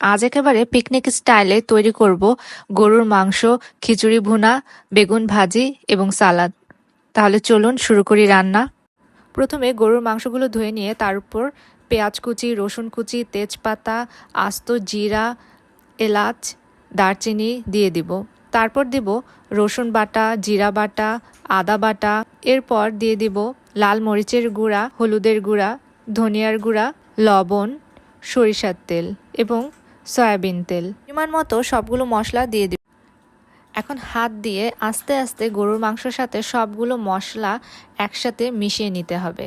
আজ একেবারে পিকনিক স্টাইলে তৈরি করব গরুর মাংস, খিচুড়ি ভুনা, বেগুন ভাজি এবং সালাদ। তাহলে চলুন শুরু করি রান্না। প্রথমে গরুর মাংসগুলো ধুয়ে নিয়ে তার উপর পেঁয়াজ কুচি, রসুন কুচি, তেজপাতা, আস্ত জিরা, এলাচ, দারচিনি দিয়ে দিব। তারপর দিব রসুন বাটা, জিরা বাটা, আদা বাটা। এরপর দিয়ে দিব লাল মরিচের গুঁড়া, হলুদের গুঁড়া, ধনিয়ার গুঁড়া, লবণ, সরিষার তেল এবং সয়াবিন তেল। পরিমাণ মতো সবগুলো মশলা দিয়ে দিব। এখন হাত দিয়ে আস্তে আস্তে গরুর মাংসের সাথে সবগুলো মশলা একসাথে মিশিয়ে নিতে হবে।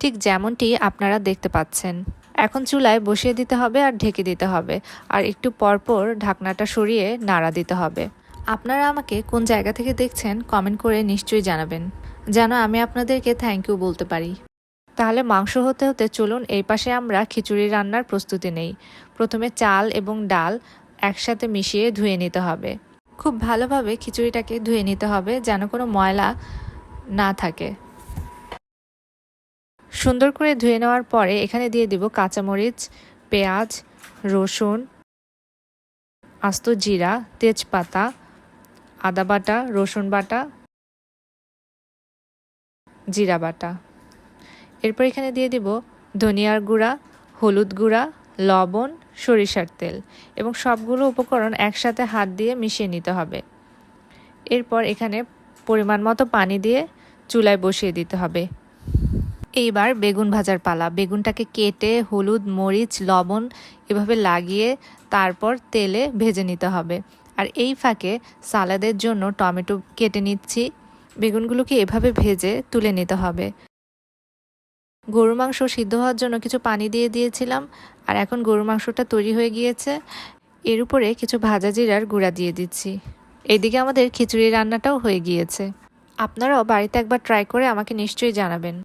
ঠিক যেমনটি আপনারা দেখতে পাচ্ছেন। এখন চুলায় বসিয়ে দিতে হবে আর ঢেকে দিতে হবে। আর একটু পরপর ঢাকনাটা সরিয়ে নাড়া দিতে হবে। আপনারা আমাকে কোন জায়গা থেকে দেখছেন কমেন্ট করে নিশ্চয়ই জানাবেন। যেন আমি আপনাদেরকে থ্যাংক ইউ বলতে পারি। তাহলে মাংস হতে হতে চলুন এই পাশে আমরা খিচুড়ি রান্নার প্রস্তুতি নেই। প্রথমে চাল এবং ডাল একসাথে মিশিয়ে ধুয়ে নিতে হবে। খুব ভালোভাবে খিচুড়িটাকে ধুয়ে নিতে হবে যেন কোনো ময়লা না থাকে। সুন্দর করে ধুয়ে নেওয়ার পরে এখানে দিয়ে দিব কাঁচামরিচ, পেঁয়াজ, রসুন, আস্ত জিরা, তেজপাতা, আদা বাটা, রসুন বাটা, জিরা বাটা। এরপর এখানে দিয়ে দিব ধনিয়ার গুঁড়া, হলুদ গুঁড়া, লবণ, সরিষার তেল এবং সবগুলো উপকরণ একসাথে হাত দিয়ে মিশিয়ে নিতে হবে। এরপর এখানে পরিমাণ মতো পানি দিয়ে চুলায় বসিয়ে দিতে হবে। এইবার বেগুন ভাজার পালা। বেগুনটাকে কেটে হলুদ, মরিচ, লবণ এভাবে লাগিয়ে তারপর তেলে ভেজে নিতে হবে। আর এই ফাঁকে সালাদের জন্য টমেটো কেটে নিচ্ছি। বেগুনগুলোকে এভাবে ভেজে তুলে নিতে হবে। গরু মাংস সিদ্ধ হওয়ার জন্য কিছু পানি দিয়ে দিয়েছিলাম, আর এখন গরু মাংসটা তৈরি হয়ে গিয়েছে। এর উপরে কিছু ভাজা জিরার গুঁড়া দিয়ে দিচ্ছি। এদিকে আমাদের খিচুড়ি রান্নাটাও হয়ে গিয়েছে। আপনারাও বাড়িতে একবার ট্রাই করে আমাকে নিশ্চয়ই জানাবেন।